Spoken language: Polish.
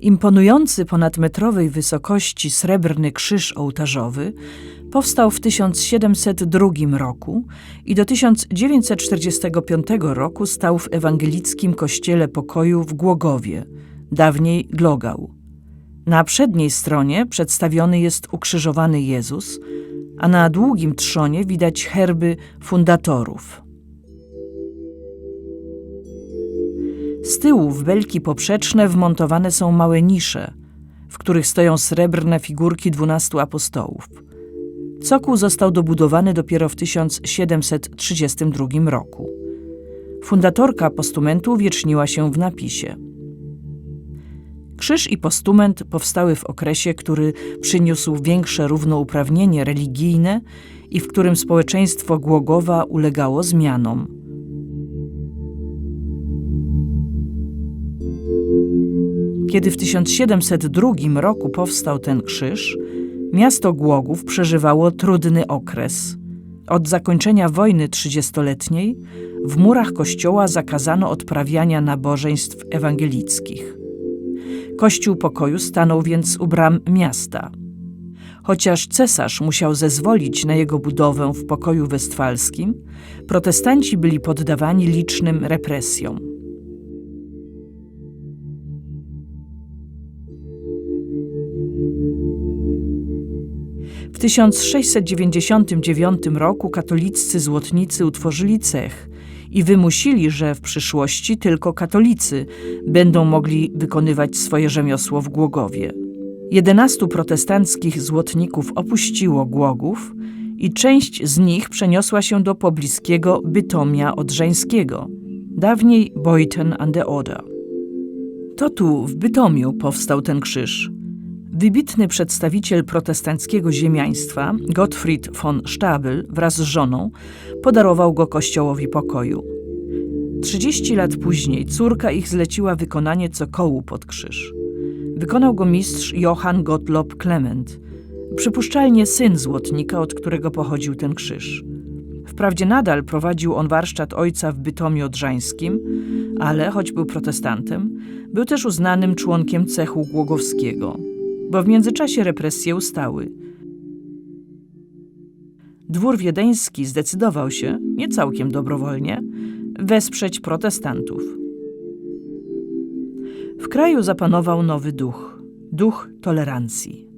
Imponujący ponadmetrowej wysokości srebrny krzyż ołtarzowy powstał w 1702 roku i do 1945 roku stał w ewangelickim kościele pokoju w Głogowie, dawniej Glogał. Na przedniej stronie przedstawiony jest ukrzyżowany Jezus, a na długim trzonie widać herby fundatorów. Z tyłu w belki poprzeczne wmontowane są małe nisze, w których stoją srebrne figurki dwunastu apostołów. Cokół został dobudowany dopiero w 1732 roku. Fundatorka postumentu uwieczniła się w napisie. Krzyż i postument powstały w okresie, który przyniósł większe równouprawnienie religijne i w którym społeczeństwo Głogowa ulegało zmianom. Kiedy w 1702 roku powstał ten krzyż, miasto Głogów przeżywało trudny okres. Od zakończenia wojny trzydziestoletniej w murach kościoła zakazano odprawiania nabożeństw ewangelickich. Kościół pokoju stanął więc u bram miasta. Chociaż cesarz musiał zezwolić na jego budowę w pokoju westfalskim, protestanci byli poddawani licznym represjom. W 1699 roku katoliccy złotnicy utworzyli cech i wymusili, że w przyszłości tylko katolicy będą mogli wykonywać swoje rzemiosło w Głogowie. Jedenastu protestanckich złotników opuściło Głogów i część z nich przeniosła się do pobliskiego Bytomia Odrzeńskiego, dawniej Beuthen an der Oder. To tu, w Bytomiu, powstał ten krzyż. Wybitny przedstawiciel protestanckiego ziemiaństwa, Gottfried von Stabel, wraz z żoną, podarował go kościołowi pokoju. Trzydzieści lat później córka ich zleciła wykonanie cokołu pod krzyż. Wykonał go mistrz Johann Gottlob Clement, przypuszczalnie syn złotnika, od którego pochodził ten krzyż. Wprawdzie nadal prowadził on warsztat ojca w Bytomiu Odrzańskim, ale, choć był protestantem, był też uznanym członkiem cechu głogowskiego, bo w międzyczasie represje ustały. Dwór wiedeński zdecydował się, nie całkiem dobrowolnie, wesprzeć protestantów. W kraju zapanował nowy duch duch tolerancji.